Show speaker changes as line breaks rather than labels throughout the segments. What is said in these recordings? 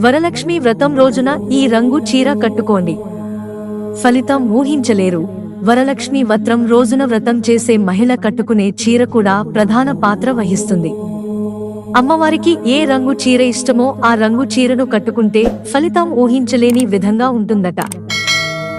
వరలక్ష్మి వ్రతం రోజున ఈ రంగు చీర కట్టుకోండి. ఫలితం ఊహించలేరు. వరలక్ష్మి వ్రతం రోజున వ్రతం చేసే మహిళ కట్టుకునే చీర కూడా ప్రధాన పాత్ర వహిస్తుంది. అమ్మవారికి ఏ రంగు చీర ఇష్టమో ఆ రంగు చీరను కట్టుకుంటే ఫలితం ఊహించలేని విధంగా ఉంటుందట.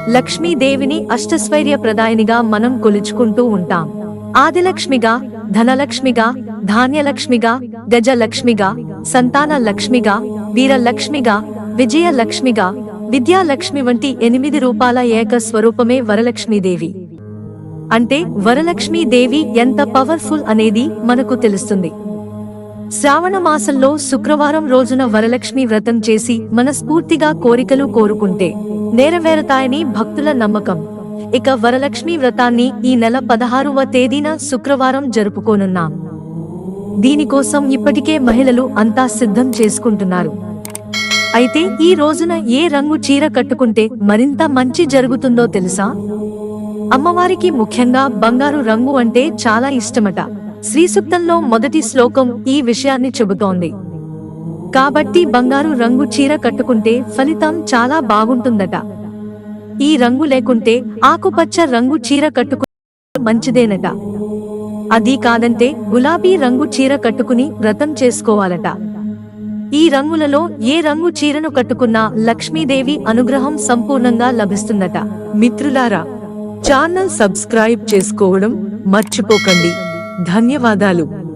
లక్ష్మీదేవిని అష్టస్వైర్య ప్రదాయనిగా మనం కొలుచుకుంటూ ఉంటాం. ఆదిలక్ష్మిగా ధనలక్ష్మిగా ధాన్యలక్ష్మిగా గజలక్ష్మిగా సంతాన లక్ష్మిగా వీరలక్ష్మిగా విజయలక్ష్మిగా విద్యాలక్ష్మి వంటి ఎనిమిది రూపాల ఏక స్వరూపమే వరలక్ష్మీదేవి. అంటే వరలక్ష్మీదేవి ఎంత పవర్ఫుల్ అనేది మనకు తెలుస్తుంది. శ్రావణ మాసంలో శుక్రవారం రోజున వరలక్ష్మి వ్రతం చేసి మనస్ఫూర్తిగా కోరికలు కోరుకుంటే నెరవేరతాయని భక్తుల నమ్మకం. ఇక వరలక్ష్మి వ్రతాన్ని ఈ నెల పదహారవ తేదీన శుక్రవారం జరుపుకోనున్నాం. దీనికోసం ఇప్పటికే మహిళలు అంతా సిద్ధం చేసుకుంటున్నారు. అయితే ఈ రోజున ఏ రంగు చీర కట్టుకుంటే మరింత మంచి జరుగుతుందో తెలుసా? అమ్మవారికి ముఖ్యంగా బంగారు రంగు అంటే చాలా ఇష్టమట. శ్రీసూక్తంలో మొదటి శ్లోకం ఈ విషయాన్ని చెబుతోంది. కాబట్టి బంగారు రంగు చీర కట్టుకుంటే ఫలితం చాలా బాగుంటుందట. ఈ రంగు లేకుంటే ఆకుపచ్చ రంగు చీర కట్టుకుంటే మంచిదేనట. అది కాదంటే గులాబీ రంగు చీర కట్టుకుని వ్రతం చేసుకోవాలట. ఈ రంగులలో ఏ రంగు చీరను కట్టుకున్నా లక్ష్మీదేవి అనుగ్రహం సంపూర్ణంగా లభిస్తుందట. మిత్రులారా ఛానల్ సబ్స్క్రైబ్ చేసుకోవడం మర్చిపోకండి. ధన్యవాదాలు.